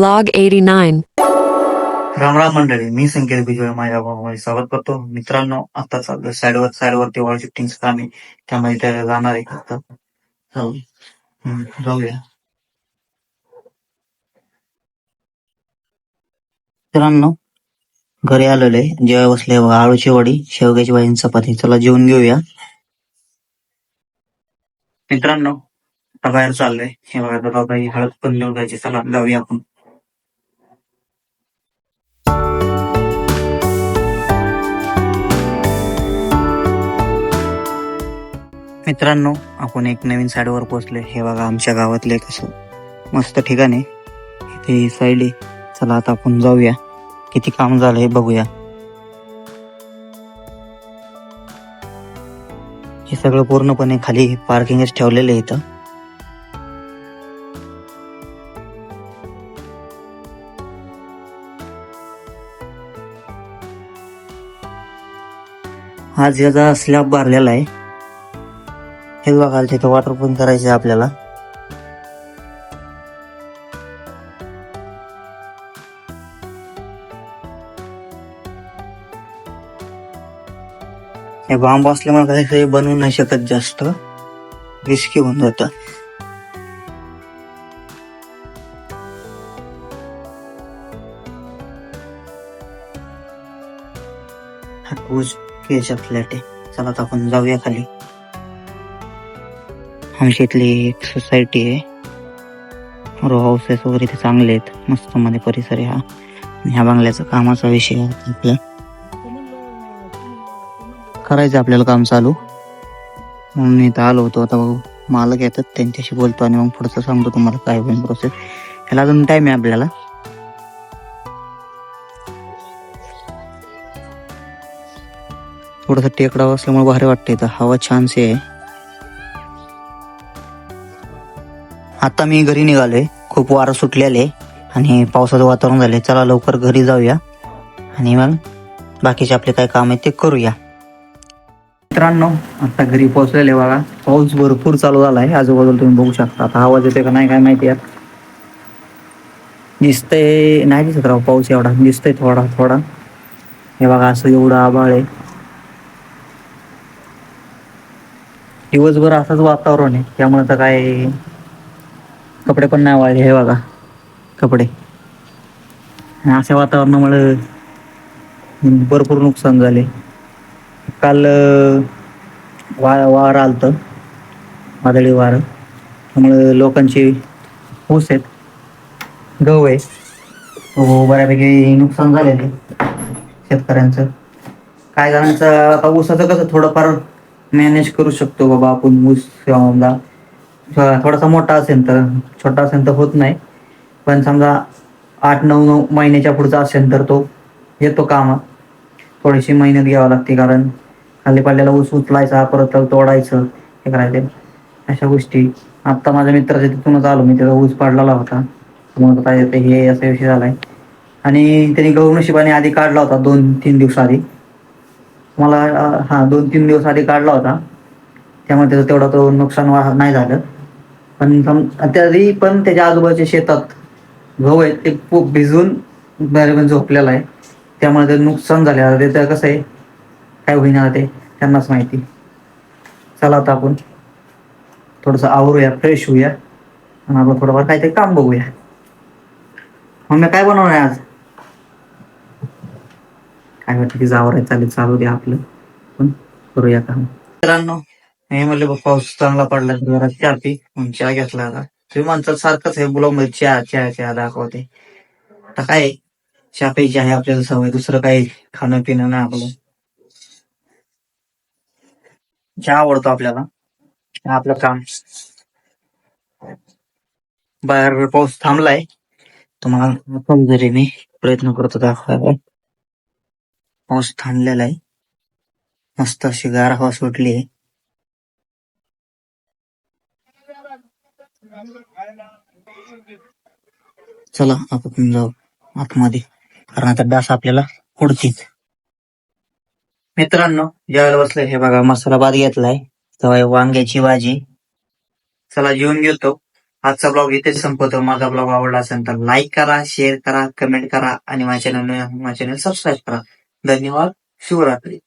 Vlog 89. Ram Ram मंडळी मी संकेत बिजोय माझ्या भावामध्ये स्वागत करतो. मित्रांनो आता चाललं साईडवर साईडवरती वॉल शिफ्टिंग काम त्यामध्ये त्याला जाणार आहे. फक्त जाऊ जाऊया. मित्रांनो घरी आलेलो आहे जेव्हा बसले आळूची वडी शेवग्याची भाजी आणि चपाती. चला जेवून घेऊया. मित्रांनो बाहेर चाललंय. हे बघा दादा हळद पण घेऊन जायची चला जाऊया आपण. मित्रांनो आपण एक नवीन साईडवर पोहोचले हे बघा आमच्या गावातले कसं मस्त ठिकाण आहे. इथे साईड आहे चला आता आपण जाऊया. किती काम झालं हे बघूया. हे सगळं पूर्णपणे खाली पार्किंगच ठेवलेलं आहे इथं. आज याचा स्लॅब भरलेला आहे. हे बघाल तिथं वॉटर पण करायचे आपल्याला. हे बांब असल्यामुळे काही काही बनवू नाही शकत जास्त. रिस्की होऊन जातं. हा ऊस फ्लॅट आहे चला आपण जाऊया खाली. आमच्या इथली एक सोसायटी आहे. रो हाऊसेस वगैरे ते चांगले आहेत. मस्त मध्ये परिसर आहे हा. आणि ह्या बंगल्याचा कामाचा विषय आपला आता करायचं आपल्याला काम चालू. म्हणून इथं आलो होतो. आता बघू. मालक येतात त्यांच्याशी बोलतो आणि मग पुढचं सांगतो तुम्हाला काय होईल प्रोसेस ह्याला अजून टाइम आहे आपल्याला. थोडस टेकडाव असल्यामुळे भारी वाटतं इथं. हवा छानशी आहे. आता मी घरी निघालोय खूप वारं सुटलेले आणि पावसाचं वातावरण झाले चला लवकर घरी जाऊया. आणि मग बाकीचे आपले काय काम आहे ते करूया. मित्रांनो आता घरी पोहोचलेले बघा. पाऊस भरपूर चालू झाला आहे आजूबाजूला तुम्ही बघू शकता. आता आवाज येते का नाही काय माहिती यात. दिसतंय नाही दिसत राव पाऊस एवढा. दिसतंय थोडा थोडा. हे बघा असं एवढं आभाळ आहे. दिवसभर असंच वातावरण आहे. त्यामुळे तर काय कपडे पण नाही वाळले हे बघा. कपडे. अशा वातावरणामुळे भरपूर नुकसान झाले. काल वा वार आलतं. वादळी वारं. त्यामुळे लोकांची ऊस आहेत. गहू आहे. तो बऱ्यापैकी नुकसान झालेलं आहे शेतकऱ्यांचं. काय जणांचं आता ऊसाचं कसं थोडंफार मॅनेज करू शकतो बाबा आपण ऊस समजा थोडासा मोठा असेल तर छोटा असेल तर होत नाही. पण समजा आठ नऊ नऊ महिन्याच्या पुढचा असेल तर तो येतो कामात. थोडीशी मेहनत घ्यावी लागते कारण खाली पडलेला ऊस उचलायचा परत तोडायचं हे करायचं. अशा गोष्टी. आत्ता माझ्या मित्राच्या तिथूनच आलो मी त्याचा ऊस पाडलेला होता. मग काय येते हे असा विषय झालाय. आणि त्यांनी गहू नशिबाने आधी काढला होता दोन तीन दिवसाआधी मला हां हा दोन तीन दिवस आधी काढला होता. त्यामुळे त्याचं तेवढं तो नुकसान नाही झालं. पण तरी पण त्याच्या आजूबाजूच्या शेतात गहू आहेत ते खूप भिजून बऱ्यापैकी झोपलेला आहे. त्यामुळे ते नुकसान झाले. ते त्याचं कसं आहे? काय होईना ते? त्यांनाच माहिती. चला आता आपण थोडंसं आवरूया फ्रेश होऊया. आणि आपलं थोडंफार काहीतरी काम बघूया. मग मी काय बनवणार आहे आज? काय वाटतं की जावर आहे चालेल चालू द्या आपलं. पण करूया काम. मित्रांनो नाही म्हणले बघ पाऊस चांगला पडला जरा चहा पी. मग चहा घेतला आता. तुम्ही म्हणतात सारखंच आहे ब्लॉग म्हणजे चहा चहा चहा दाखवते. आता काय चहा प्यायची आहे आपल्याला सवय दुसरं काही खाणं पिणं नाही आपलं. चहा आवडतो आपल्याला. आपलं काम. बाहेर पाऊस थांबलाय. तुम्हाला जरी मी प्रयत्न करतो दाखवायला. पाऊस थांबलेला आहे. मस्त अशी गार हवा सुटली आहे. चला आपण जाऊ. आतमध्ये. कारण आता डास आपल्याला उडतील मित्रांनो जेवायला बसले हे बघा मसाला भात घेतलाय. तेव्हा वांग्याची भाजी. चला जेवून घेतो आजचा ब्लॉग इथेच संपवतो. माझा ब्लॉग आवडला असेल तर लाईक करा शेअर करा कमेंट करा आणि माझ्या चॅनल माझ्या चॅनल सबस्क्राईब करा. धन्यवाद. शिवरात्री